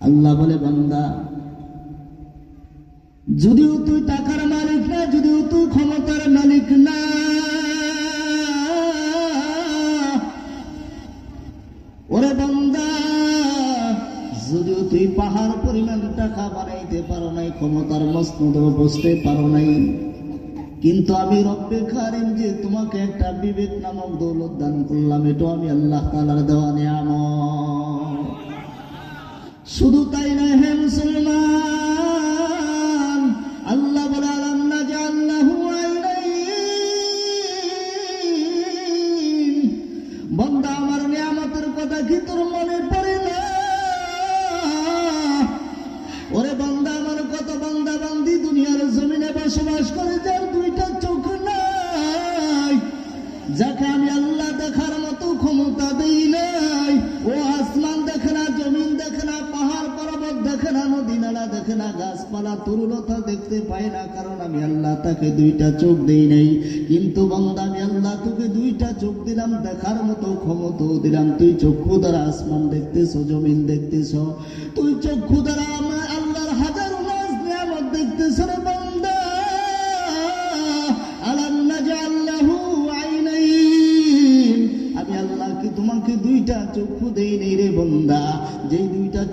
আল্লাহ বলে, বান্দা, যদিও তুই টাকার মালিক না, যদিও তুই ক্ষমতার মালিক না, ওরে বান্দা, যদিও তুই পাহাড় পরিমাণ টাকা বানাইতে পারো নাই, ক্ষমতার মসনদেও বসতে পারো নাই, কিন্তু আমি রব্বে কারিম যে তোমাকে একটা বিবেক নামক দৌলত দান করলাম এটা আমি আল্লাহ তালার দেওয়া নিয়ামত। শুধু তাই নয়, হে মুসলমান, আল্লাহ বলে, আলাম না যে আল্লাহ বন্দা, আমার নিয়ামতের কথা কি তোর মনে পড়ে না? ওরে বন্দা, আমার কত বন্দা বান্দি দুনিয়ার জমিনে বসবাস করে যার দুইটা চোখ নাই, যাকে আমি আল্লাহ দেখার মতো ক্ষমতা দেই নাই ও আসমান দেখে না জমিন দেখে না পাহাড় পর্বত দেখে না নদী নালা দেখে না, গাছপালা তরুলতা দেখতে পায় না, কারণ আমি আল্লাহ তাকে দুইটা চোখ দেই নাই। কিন্তু বন্দা, আমি আল্লাহ তোকে দুইটা চোখ দিলাম, দেখার মতো ক্ষমতাও দিলাম। তুই চক্ষু দ্বারা আসমান দেখতেছ, জমিন দেখতেছ। তুই চক্ষু দ্বারা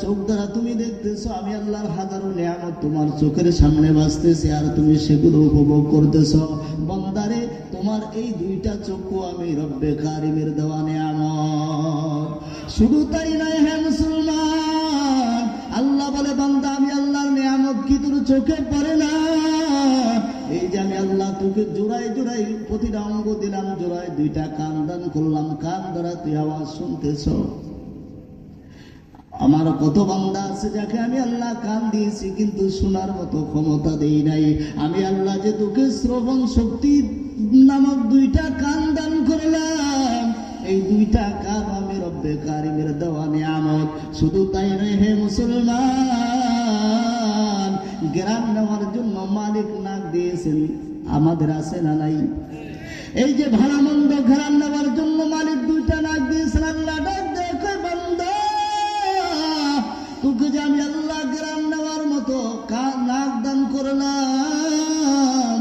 চোখ দ্বারা তুমি দেখতেছো, আমি আল্লাহর হাজারো নিয়ামত তোমার চোখের সামনে বাঁচতেছে আর তুমি সেগুলো উপভোগ করতেছ। বন্দারে, তোমার এই দুইটা চক্ষু আমি রব্বে কারিমের দেওয়া নিয়ামত। শুধু তাই নয় হ্যাঁ মুসলমান, আল্লাহ বলে, বান্দা, আমি আল্লাহর নিয়ামত কি তোর চোখে পড়ে না? এই যে আমি আল্লাহ তোকে জোড়াই জোড়াই প্রতিটা অঙ্গ দিলাম জোড়াই দুইটা কান দান করলাম, কান দ্বারা তুই আওয়াজ শুনতেছ। আমার কত বান্দা আছে যাকে আমি আল্লাহ কান দিয়েছি, কিন্তু শোনার মতো ক্ষমতা দেই নাই। আমি আল্লাহ যে তোকে শ্রবণ শক্তি নামক দুইটা কান দান করলাম, এই দুইটা কান আমি রব্বে কারিমের দেওয়া নিয়ামত। শুধু তাই নয়, হে মুসলমান, গ্রাম নেওয়ার জন্য মালিক নাক দিয়েছেন, আমাদের আছে না নাই? এই যে ভাড়া মন্দ ঘেরান নেওয়ার জন্য মালিক দুইটা নাক দিয়েছেন, আল্লাহ তোকে যে আমি আল্লাহ গ্রাম নেওয়ার মতো নাক দান করলাম,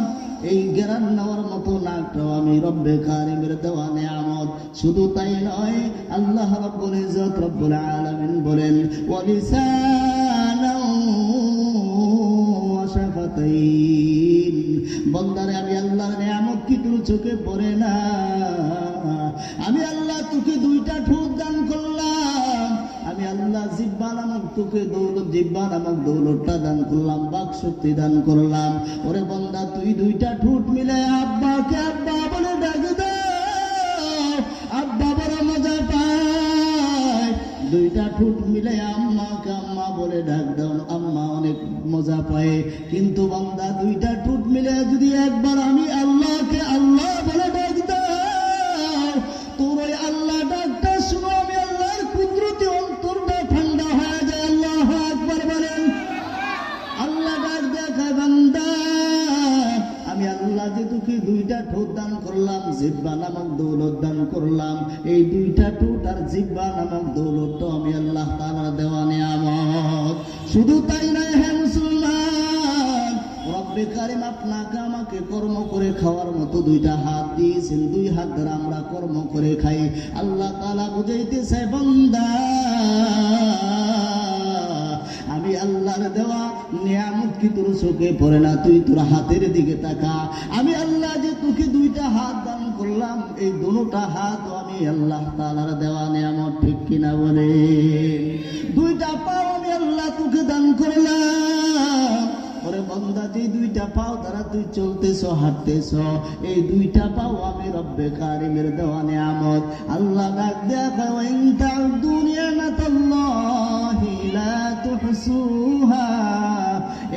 এই জ্ঞান নেওয়ার মতো নাকটাও আমি রব্বে কারিমের দেওয়া নিয়ামত। শুধু তাই নয়, আল্লাহ রব্বুল ইজ্জত রব্বুল আলামিন বলেন, ওয়ালিসানাও ওয়াশাফাতাইন বন্দারে, আমি আল্লাহর নিয়ামত কি তোর চোখে পড়ে না? আমি আল্লাহ তোকে দুইটা ঠোঁট তোকে দৌলত জিব্বা নামক দৌলতটা দান করলাম, বাক শক্তি দান করলাম। ওরে বন্দা, তুই দুইটা ঠুট মিলে আব্বাকে আব্বা বলে ডাক আব্বা বড় মজা পায়। দুইটা ঠোঁট মিলে আম্মা বলে ডাক দাও, আম্মা অনেক মজা পায়। কিন্তু বান্দা, দুইটা ঠোঁট মিলে যদি একবার আমি আল্লাহকে আল্লাহ জিব্বা নামক দৌলত দান করলাম। এই দুইটা ঠোঁট আর জিব্বা নামক দৌলত তো আমি আল্লাহ তাআলা দেওয়া নিয়ামত। শুধু তাই নয় হ্যাঁ কারিম আপনাকে আমাকে কর্ম করে খাওয়ার মতো দুইটা হাত দিয়েছেন। দুই হাত ধরে আমরা কর্ম করে খাই। আল্লাহ তাআলা বুঝাইতেছে, বান্দা, আমি আল্লাহর দেওয়া নিয়ামত কি তোর চোখে পড়ে না? তুই তোর হাতের দিকে তাকা। আমি আল্লাহ যে তোকে দুইটা হাত করলাম এই দুটা হাত আমি আল্লাহ তালার দেওয়া নিয়ামত, ঠিক কিনা বলে? দুইটা পাও আমি আল্লাহ তোকে দান করলাম। এই দুইটা পাও আমি দেওয়া আল্লাহ ওয়াইন তাউদ্দু নিয়ামাতাল্লাহি লা তুহসুহা।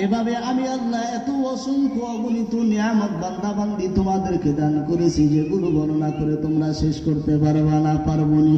এভাবে আমি আল্লাহ এত অসংখ্য অগণিত নিয়ামত বান্দা বান্দি তোমাদেরকে দান করেছি, যেগুলো বর্ণনা করে তোমরা শেষ করতে পারবা না পারবনি